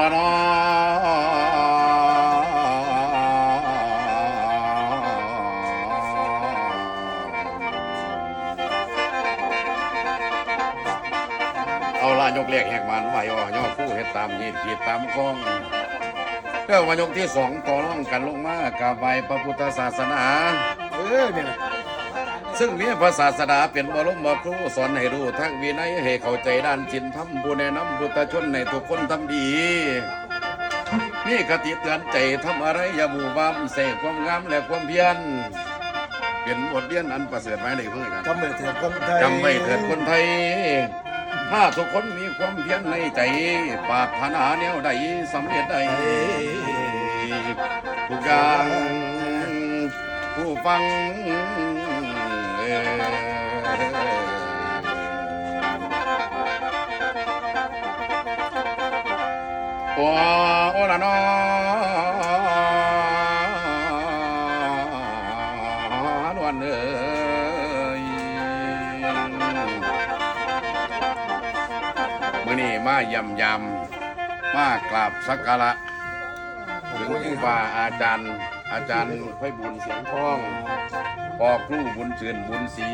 ละนอเอาละยกเรียกแหกมันไหวอ่อย่อคู่เฮ็ดตามเหตุขีดตามกองเรื่องมายกที่สองต่อร่องกันลงมากราบไหวพระพุทธศาสนา เออเนี่ย ซึ่งมีพระศาสดาเป็นบรมครูสอนให้รู้ทั้งวินัยให้เข้าใจด้านจินทำผู้แนะนำพุทธชนในทุกคนทำดีมีคติเตือนใจทำอะไรอย่าบูบามเสกความงามและความเพียรเป็นบทเรียนอันประเสริฐไว้ในเพื่อนกันจำไว้เถิดคนไทยจำไว้เถิดคนไทย ถ้าทุกคนมีความเพียรในใจปรารถนาแนวใดสำเร็จใดทุกอย่างผู้ฟังเอ่ย โอ้โอละนอนวลเอ้ยมื่อนี้มายำยำมากราบสักการะถึงครูบาอาจารย์ อาจารย์ไพบุญเสียงทองปอครูบุญเชือนบุญศรี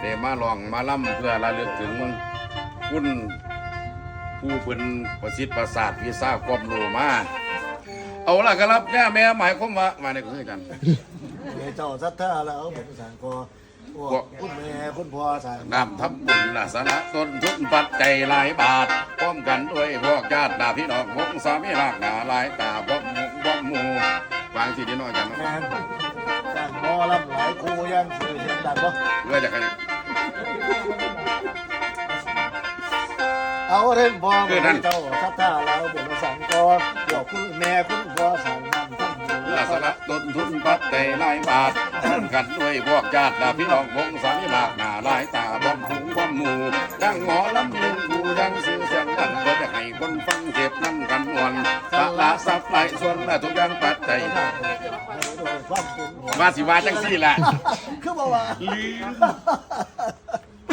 เดมาลองมาล่ำเพื่อระลึกถึงคุณผู้เป็นประสิทธิ์ประสาทพิซาความรู้มา เอาละครับแม่แม่หมายความว่ามาในคุยกันเดี๋ยวเจ้าสัทธาแล้วผมสั่งกอพวกคุณแม่คุณพ่อสั่งนำทำบุญละสนะต้นทุนปัจจัยหลายบาท พร้อมกันด้วยพวกญาติดาพี่น้องวงสามีรากหนาหลายตาบ่หมูบ่หมูฟังที่ดีน้อยกันงานสั่งหมอลำหลายครูยัง สื่อเสียงดังบ่เพื่อจะใครเอาเรื่องพ่อมาเจ้าสัทธาแล้วผมสั่งกอพวกคุณแม่คุณพ่อสั่งนั่นทั้งหมดละสนะต้นทุนปัจจัยหลายบาทพร้อมกันด้วยพวกญาติดาพี่น้องวงสามีรากหนาหลายตาบ่หมูบ่หมูดังหมอลำหนึ่งกูยังซื้อเสียงดังเพื่อจะให้คนฟังเสพนั่นกันมวนสละสับไหลส่วนและทุกอย่างปัจจัยค วามคุณมาสิว่าจังสี่แหละคือบอกว่าลืม